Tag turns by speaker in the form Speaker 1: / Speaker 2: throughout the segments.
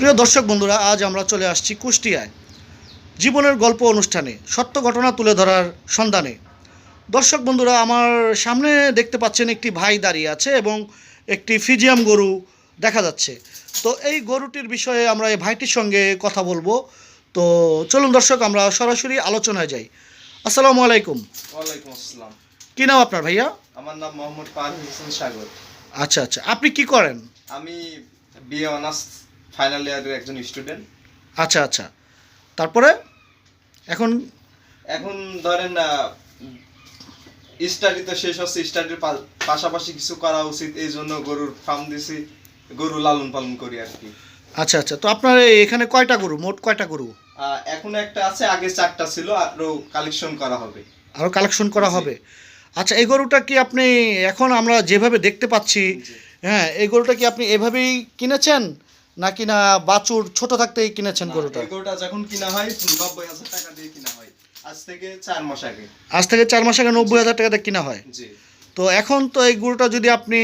Speaker 1: প্রিয় দর্শক বন্ধুরা আজ আমরা চলে আসছি কুষ্টিয়ায়। জীবনের গল্প অনুষ্ঠানে সত্য ঘটনা তুলে ধরার সন্ধানে। দর্শক বন্ধুরা আমার সামনে দেখতে পাচ্ছেন একটি ভাই দাঁড়িয়ে আছে এবং একটি ফিজিয়াম গরু দেখা যাচ্ছে। তো এই গরুটির বিষয়ে আমরা এই ভাইটির সঙ্গে কথা বলব। তো চলুন দর্শক আমরা সরাসরি আলোচনায় যাই। আসসালামু আলাইকুম।
Speaker 2: ওয়ালাইকুম আসসালাম।
Speaker 1: কী নাম আপনার ভাইয়া?
Speaker 2: আমার নাম মোহাম্মদ পারভেজ হোসেন সাগর।
Speaker 1: আচ্ছা আচ্ছা। আপনি কি করেন?
Speaker 2: আমি বিএ অনার্স ফাইনাল ইয়ারের একজন স্টুডেন্ট
Speaker 1: আচ্ছা আচ্ছা। তারপরে এখন
Speaker 2: এখন ধরেন স্টাডি তো শেষ হচ্ছে স্টাডির পাশাপাশি কিছু করা উচিত এই জন্য গরুর ফার্ম দিছি গরু লালন পালন করি আর কি।
Speaker 1: আচ্ছা আচ্ছা। তো আপনার এখানে কয়টা গরু? মোট কয়টা গরু?
Speaker 2: এখন একটা আছে আগে চারটা ছিল আরও কালেকশন করা হবে।
Speaker 1: আরও কালেকশন করা হবে? আচ্ছা এই গরুটা কি আপনি এখন আমরা যেভাবে দেখতে পাচ্ছি হ্যাঁ এই গরুটা কি আপনি এভাবেই কিনেছেন? নাকি না বাছুর ছোট থাকতেই কিনেছেন গরুটা?
Speaker 2: গরুটা যখন কিনা হয় নব্বই হাজার টাকা দিয়ে কিনা হয়। আজ থেকে চার মাস আগে।
Speaker 1: আজ থেকে চার মাস আগে নব্বই হাজার টাকা দিয়ে কিনা হয়?
Speaker 2: জি।
Speaker 1: তো এখন তো এই গরুটা যদি আপনি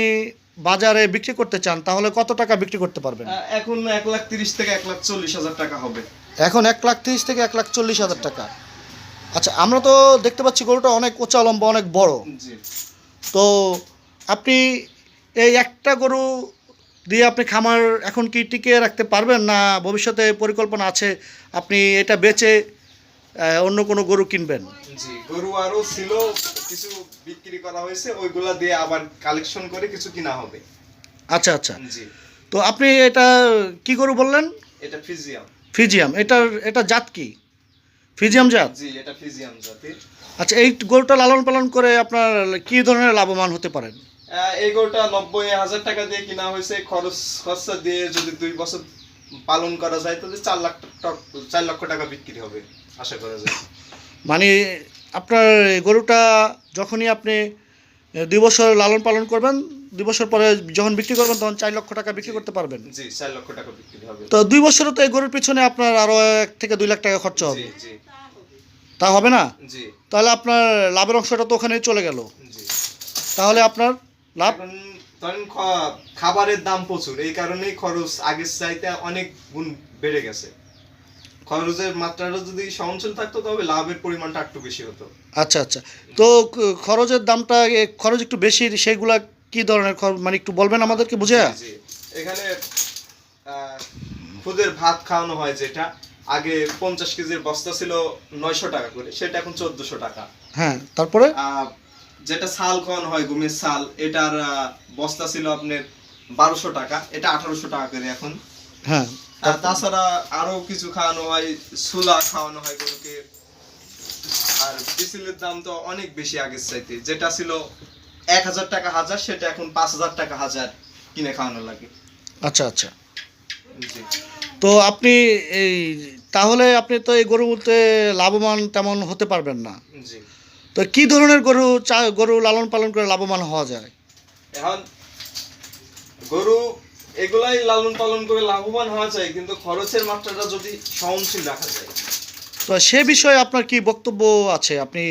Speaker 1: বাজারে বিক্রি করতে চান তাহলে কত টাকা বিক্রি করতে পারবেন?
Speaker 2: এখন এক লাখ তিরিশ থেকে এক লাখ চল্লিশ হাজার টাকা হবে।
Speaker 1: এখন এক লাখ তিরিশ থেকে এক লাখ চল্লিশ হাজার টাকা। আচ্ছা আমরা তো দেখতে পাচ্ছি গরুটা অনেক উঁচা লম্বা অনেক বড়।
Speaker 2: জি।
Speaker 1: তো আপনি এই একটা গরু দিয়ে আপনি খামার এখন কি টিকিয়ে রাখতে পারবেন না ভবিষ্যতে পরিকল্পনা আছে আপনি এটা বেচে অন্য কোনো গরু কিনবেন?
Speaker 2: জি গরু আরও ছিল কিছু বিক্রি করা হয়েছে ওইগুলা দিয়ে আবার কালেকশন করে কিছু কিনা হবে।
Speaker 1: আচ্ছা আচ্ছা।
Speaker 2: জি।
Speaker 1: তো আপনি এটা কি গরু বললেন?
Speaker 2: এটা ফিজিয়াম।
Speaker 1: ফিজিয়াম। এটার এটা জাত কি? ফিজিয়াম জাত?
Speaker 2: জি এটা ফিজিয়াম জাতির।
Speaker 1: আচ্ছা এই গরুটা লালন পালন করে আপনার কি ধরনের লাভবান হতে পারেন?
Speaker 2: এই গরুটা নব্বই হাজার টাকা দিয়ে কিনা হয়েছে। খরচ খরচা দিয়ে যদি দুই বছর পালন করা যায় তাহলে চার লাখ টাকা চার লক্ষ টাকা বিক্রি হবে আশা করা যায়।
Speaker 1: মানে আপনার গরুটা যখনই আপনি দুই বছর লালন পালন করবেন দুই বছর পরে যখন বিক্রি করবেন তখন চার লক্ষ টাকা বিক্রি করতে পারবেন।
Speaker 2: জি চার লক্ষ টাকা বিক্রি হবে।
Speaker 1: তো দুই বছরে তো এই গরুর পিছনে আপনার আরও এক থেকে দুই লাখ টাকা খরচ হবে। তা হবে না?
Speaker 2: জি।
Speaker 1: তাহলে আপনার লাভের অংশটা তো ওখানেই চলে গেল।
Speaker 2: জি।
Speaker 1: তাহলে আপনার লাভ?
Speaker 2: ধরেন খাবারের দাম প্রচুর এই কারণেই খরচ আগের চাইতে অনেক গুণ বেড়ে গেছে। খরচের মাত্রাটা যদি সহনশীল থাকতো তবে লাভের পরিমাণটা একটু বেশি হতো।
Speaker 1: আচ্ছা আচ্ছা। তো খরচের দামটা খরচ একটু বেশি সেইগুলা কি ধরনের মানে একটু বলবেন আমাদেরকে বুঝে।
Speaker 2: এখানে খুদের ভাত খাওয়ানো হয় যেটা আগে পঞ্চাশ কেজির বস্তা ছিল নয়শো টাকা করে সেটা এখন চোদ্দশো টাকা।
Speaker 1: হ্যাঁ তারপরে?
Speaker 2: যেটা সাল খাওয়ানো হয় গমের সাল এটার বস্তা ছিল আপনার বারোশো টাকা এটা আঠারোশো টাকা করে এখন।
Speaker 1: হ্যাঁ।
Speaker 2: আর তাছাড়া আরও কিছু খাওয়ানো হয় সুলা খাওয়ানো হয় গরুকে। আর বিসিলের দাম তো অনেক বেশি আগের চাইতে যেটা ছিল এক হাজার টাকা হাজার সেটা এখন পাঁচ হাজার টাকা হাজার কিনে খাওয়ানো লাগে।
Speaker 1: আচ্ছা আচ্ছা। তো আপনি এই তাহলে আপনি তো এই গরু বলতে লাভবান তেমন হতে পারবেন না।
Speaker 2: জি।
Speaker 1: তো কি ধরনের গরু চা গরু লালন পালন করে লাভবান হওয়া যায়?
Speaker 2: এখন গরু এগুলাই লালন পালন করে লাভবান হওয়া যায় কিন্তু খরচের মাত্রাটা যদি সহনশীল রাখা যায়।
Speaker 1: তো সে বিষয়ে আপনার কি বক্তব্য আছে? আপনি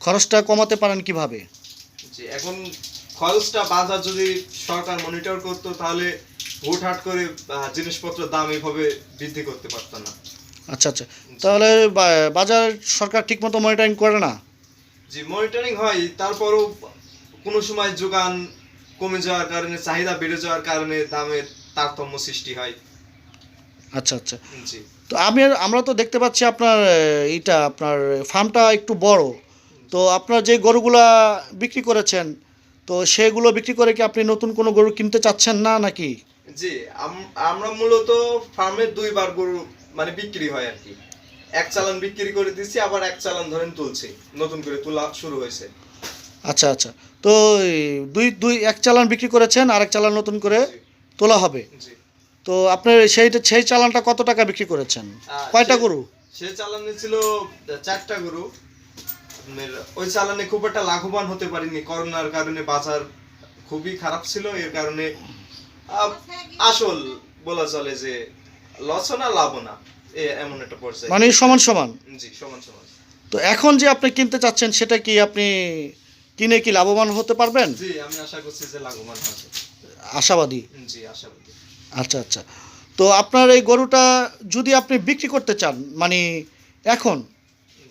Speaker 1: খরচটা কমাতে পারেন কীভাবে?
Speaker 2: যে এখন খরচটা বাজার যদি সরকার মনিটর করতো তাহলে হুটহাট করে জিনিসপত্রের দাম এভাবে বৃদ্ধি করতে পারতো না।
Speaker 1: আচ্ছা আচ্ছা। তাহলে বাজার সরকার ঠিকমতো মনিটরিং করে না?
Speaker 2: যে মনিটরিং হয় তারপরও কোনো সময় যোগান কমে যাওয়ার কারণে চাহিদা বেড়ে যাওয়ার কারণে দামের তারতম্য সৃষ্টি হয়।
Speaker 1: আচ্ছা আচ্ছা।
Speaker 2: জি।
Speaker 1: তো আমি আমরা তো দেখতে পাচ্ছি আপনার এইটা আপনার ফার্মটা একটু বড়। তো আপনার যে গরুগুলা বিক্রি করেছেন তো সেগুলো বিক্রি করে কি আপনি নতুন কোনো গরু কিনতে চাচ্ছেন না নাকি?
Speaker 2: জি আম- আমরা মূলত ফার্মে দুইবার গরু মানে বিক্রি হয় আর কি। এক চালান বিক্রি করে দিচ্ছি আবার এক চালান ধরেন তুলছি। নতুন করে তোলা শুরু হয়েছে।
Speaker 1: আচ্ছা আচ্ছা। তো দুই দুই এক চালান বিক্রি করেছেন আর এক চালান নতুন করে তোলা হবে। তো আপনার সেইটা সেই চালানটা কত টাকা বিক্রি করেছেন? কয়টা গরু?
Speaker 2: সে চালানে ছিল চারটা গরু। ওই চালানে খুব একটা লাভবান হতে পারিনি করোনার কারণে বাজার খুবই খারাপ ছিল এর কারণে আসল বলা চলে যে লসও না লাভও না। এমন একটা পর্যায়ে।
Speaker 1: মানে সমান সমান?
Speaker 2: জি সমান সমান।
Speaker 1: তো এখন যে আপনি কিনতে চাচ্ছেন সেটা কি আপনি কিনে কি লাভবান হতে পারবেন?
Speaker 2: জি আমি আশা করছি যে লাভবান হবে।
Speaker 1: আশাবাদী?
Speaker 2: জি আশাবাদী।
Speaker 1: আচ্ছা আচ্ছা। তো আপনার এই গরুটা যদি আপনি বিক্রি করতে চান মানে এখন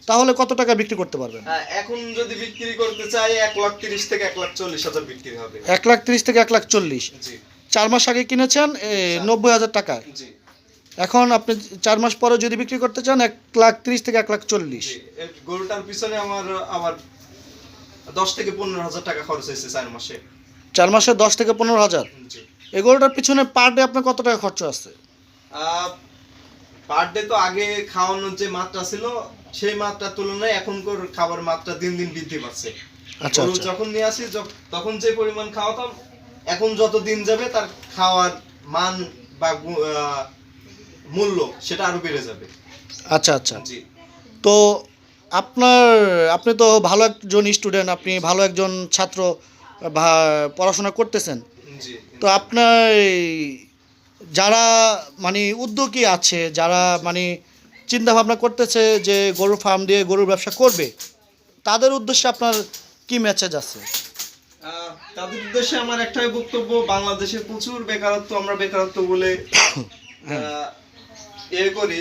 Speaker 1: তাহলে কত টাকা বিক্রি করতে পারবেন?
Speaker 2: হ্যাঁ, এখন যদি বিক্রি করতে চাই এক লাখ তিরিশ থেকে এক লাখ চল্লিশ হাজার বিক্রি হবে।
Speaker 1: এক লাখ তিরিশ থেকে এক লাখ চল্লিশ? চার মাস আগে কিনেছেন নব্বই হাজার টাকায়?
Speaker 2: জি।
Speaker 1: এখন আপনি চার মাস পরে যদি বিক্রি করতে চান এক লাখ ত্রিশ থেকে এক লাখ চল্লিশ।
Speaker 2: গরুটার পিছনে আমার আবার দশ থেকে পনেরো হাজার টাকা খরচ হয়েছে চার মাসে।
Speaker 1: চার মাসে দশ থেকে পনেরো হাজার? এই গরুটার পিছনে পার ডে আপনার কত টাকা খরচ আছে?
Speaker 2: পার ডে তো আগে খাওয়ানোর যে মাত্রা ছিল সেই মাত্রার তুলনায় এখনকার খাবার মাত্রা দিন দিন বৃদ্ধি পাচ্ছে।
Speaker 1: আচ্ছা আচ্ছা।
Speaker 2: যখন নিয়ে আসি তখন যে পরিমাণ খাওয়াতাম এখন যত দিন যাবে তার খাওয়ার মান বা মূল্য সেটা আরও বেড়ে যাবে।
Speaker 1: আচ্ছা আচ্ছা।
Speaker 2: জি।
Speaker 1: তো আপনার আপনি তো ভালো একজন স্টুডেন্ট আপনি ভালো একজন ছাত্র পড়াশোনা করতেছেন।
Speaker 2: জি।
Speaker 1: তো আপনার যারা মানে উদ্যোগী আছে যারা মানে চিন্তা ভাবনা করতেছে যে গরুর ফার্ম দিয়ে গরুর ব্যবসা করবে তাদের উদ্দেশ্যে আপনার কি মেসেজ আছে?
Speaker 2: তাদের উদ্দেশ্যে আমার একটাই বক্তব্য বাংলাদেশে প্রচুর বেকারত্ব আমরা বেকারত্ব বলে আহ, এ করি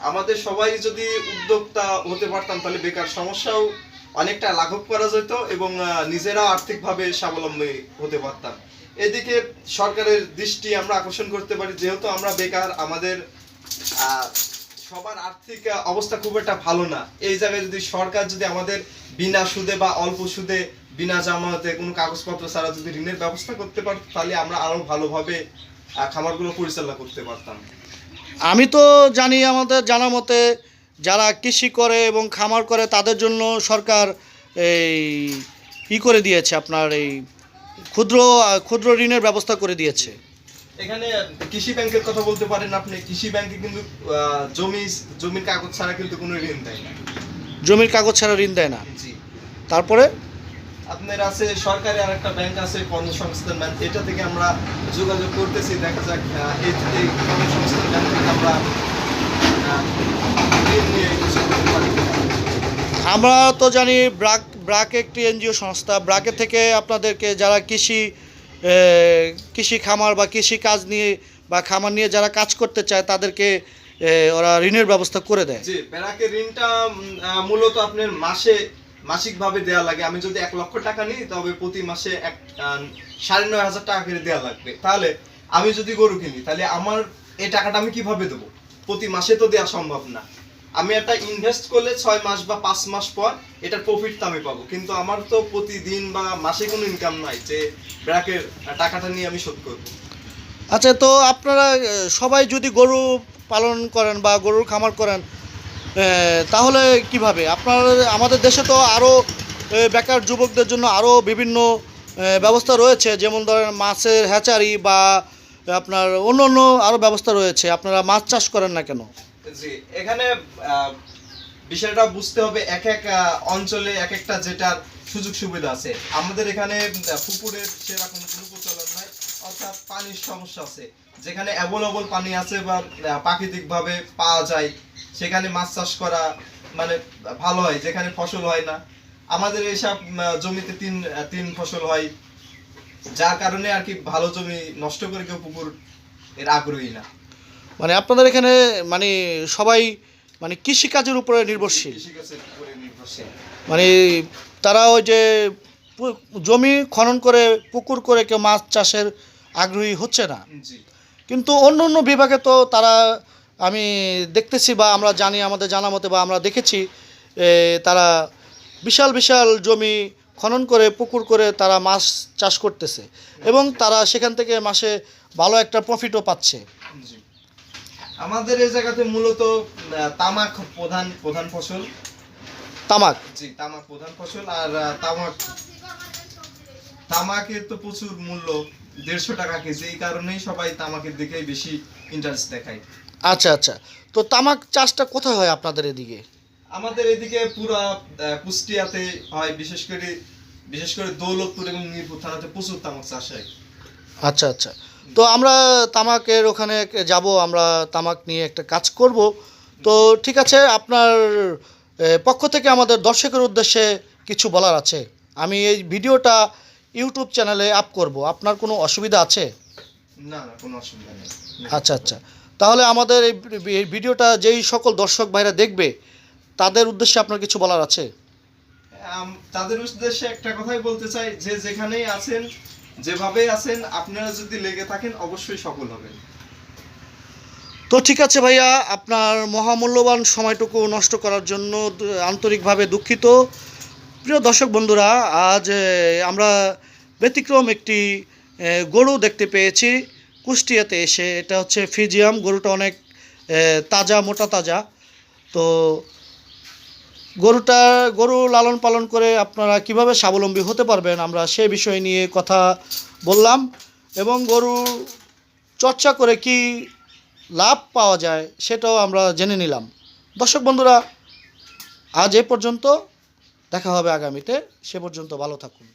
Speaker 2: আমাদের সবাই যদি উদ্যোক্তা হতে পারতাম তাহলে বেকার সমস্যাও অনেকটা লাঘব করা যেত এবং আহ, নিজেরাও আর্থিকভাবে স্বাবলম্বী হতে পারতাম। এদিকে সরকারের দৃষ্টি আমরা আকর্ষণ করতে পারি যেহেতু আমরা বেকার আমাদের সবার আর্থিক অবস্থা খুব একটা ভালো না। এই জায়গায় যদি সরকার যদি আমাদের বিনা সুদে বা অল্প সুদে বিনা জামাতে কোনো কাগজপত্র ছাড়া যদি ঋণের ব্যবস্থা করতে পারত তাহলে আমরা আরও ভালোভাবে খামারগুলো পরিচালনা করতে পারতাম।
Speaker 1: আমি তো জানি আমাদের জানা মতে যারা কৃষি করে এবং খামার করে তাদের জন্য সরকার এই ই করে দিয়েছে আপনার এই ক্ষুদ্র ক্ষুদ্র ঋণের ব্যবস্থা করে দিয়েছে।
Speaker 2: এখানে কৃষি ব্যাংকের কথা বলতে পারেন আপনি কৃষি ব্যাংকে কিন্তু জমি জমির কাগজ ছাড়া কিন্তু কোনো ঋণ দেয় না।
Speaker 1: জমির কাগজ ছাড়া ঋণ দেয় না। তারপরে?
Speaker 2: আপনার আছে সরকারি আর একটা ব্যাংক আছে কর্মসংস্থান ব্যাংক এটা থেকে আমরা যোগাযোগ করতেছি দেখা যাক এই কর্মসংস্থান ব্যাংক থেকে আমরা।
Speaker 1: আমরা তো জানি ব্রাক ব্রাক একটি এনজিও সংস্থা। ব্রাকে থেকে আপনাদেরকে যারা কৃষি কৃষি খামার বা কৃষি কাজ নিয়ে বা খামার নিয়ে যারা কাজ করতে চায় তাদেরকে ওরা ঋণের ব্যবস্থা করে দেয়।
Speaker 2: জি ব্যাংকের ঋণটা মূলত আপনার মাসে মাসিকভাবে দেওয়া লাগে। আমি যদি এক লক্ষ টাকা নিই, তবে প্রতি মাসে এক সাড়ে নয় হাজার টাকা করে দেওয়া লাগবে। তাহলে আমি যদি গরু কিনি, তাহলে আমার এই টাকাটা আমি কীভাবে দেবো? প্রতি মাসে তো দেওয়া সম্ভব না। আমি একটা ইনভেস্ট করলে ছয় মাস বা পাঁচ মাস পর এটার প্রফিট তো আমি পাবো। কিন্তু আমার তো প্রতিদিন বা মাসে কোনো ইনকাম নাই যে ব্র্যাকের টাকাটা নিয়ে আমি শোধ করব।
Speaker 1: আচ্ছা তো আপনারা সবাই যদি গরু পালন করেন বা গরুর খামার করেন তাহলে কীভাবে? আপনার, আমাদের দেশে তো আরও বেকার যুবকদের জন্য আরও বিভিন্ন ব্যবস্থা রয়েছে। যেমন ধরেন মাছের হ্যাচারি বা আপনার অন্য অন্য আরও ব্যবস্থা রয়েছে। আপনারা মাছ চাষ করেন না কেন?
Speaker 2: এখানে বিষয়টা বুঝতে হবে এক এক অঞ্চলে এক একটা যেটার সুযোগ সুবিধা আছে। আমাদের এখানে পুকুরের সেরকম কোনো প্রচলন নাই। অর্থাৎ পানির সমস্যা আছে। যেখানে অ্যাভেলেবল পানি আছে বা প্রাকৃতিকভাবে পাওয়া যায় সেখানে মাছ চাষ করা মানে ভালো হয় যেখানে ফসল হয় না। আমাদের এইসব জমিতে তিন তিন ফসল হয়। যার কারণে আর কি ভালো জমি নষ্ট করে কেউ পুকুর এর আগ্রহী না।
Speaker 1: মানে আপনাদের এখানে মানে সবাই মানে কৃষিকাজের উপরে নির্ভরশীল।
Speaker 2: কৃষিকাজের উপরে নির্ভরশীল।
Speaker 1: মানে তারা ওই যে জমি খনন করে পুকুর করে কেউ মাছ চাষের আগ্রহী হচ্ছে না। কিন্তু অন্য অন্য বিভাগে তো তারা আমি দেখতেছি বা আমরা জানি আমাদের জানা মতে বা আমরা দেখেছি তারা বিশাল বিশাল জমি খনন করে পুকুর করে তারা মাছ চাষ করতেছে এবং তারা সেখান থেকে মাসে ভালো একটা প্রফিটও পাচ্ছে।
Speaker 2: আমাদের এই জায়গাতে মূলত তামাক প্রধান প্রধান ফসল।
Speaker 1: তামাক?
Speaker 2: জি তামাক প্রধান ফসল আর তামাক তামাকের তো প্রচুর মূল্য দেড়শো টাকা কেজি এই কারণেই সবাই তামাকের দিকেই বেশি ইন্টারেস্ট দেখায়।
Speaker 1: আচ্ছা আচ্ছা। তো তামাক চাষটা কোথায় হয় আপনাদের এদিকে?
Speaker 2: আমাদের এদিকে পুরা কুষ্টিয়াতে হয় বিশেষ করে বিশেষ করে দৌলতপুর এবং মিরপুর থানাতে প্রচুর তামাক চাষ হয়।
Speaker 1: আচ্ছা আচ্ছা। তো আমরা তামাকের ওখানে যাব আমরা তামাক নিয়ে একটা কাজ করব। তো ঠিক আছে আপনার পক্ষ থেকে আমাদের দর্শকের উদ্দেশ্যে কিছু বলার আছে। আমি এই ভিডিওটা ইউটিউব চ্যানেলে আপ করব। আপনার কোনো অসুবিধা আছে?
Speaker 2: না না কোনো অসুবিধা নেই।
Speaker 1: আচ্ছা আচ্ছা। তাহলে আমাদের এই ভিডিওটা যেই সকল দর্শক ভাইরা দেখবে তাদের উদ্দেশ্যে আপনার কিছু বলার আছে?
Speaker 2: তাদের উদ্দেশ্যে একটা কথাই বলতে চাই যে যেখানেই আছেন যেভাবে আছেন আপনারা যদি লেগে থাকেন অবশ্যই সফল হবেন।
Speaker 1: তো ঠিক আছে ভাইয়া আপনার মহামূল্যবান সময়টুকু নষ্ট করার জন্য আন্তরিকভাবে দুঃখিত। প্রিয় দর্শক বন্ধুরা আজ আমরা ব্যতিক্রম একটি গরু দেখতে পেয়েছি। কুষ্টিয়াতে এসে, এটা হচ্ছে ফিজিয়াম, গরুটা অনেক তাজা, মোটা তাজা। তো গরুটা, গরু লালন পালন করে আপনারা কীভাবে স্বাবলম্বী হতে পারবেন, আমরা সে বিষয় নিয়ে কথা বললাম। এবং গরু চর্চা করে কি লাভ পাওয়া যায়, সেটাও আমরা জেনে নিলাম। দর্শক বন্ধুরা, আজ এ পর্যন্ত, দেখা হবে আগামীতে। সে পর্যন্ত ভালো থাকুন।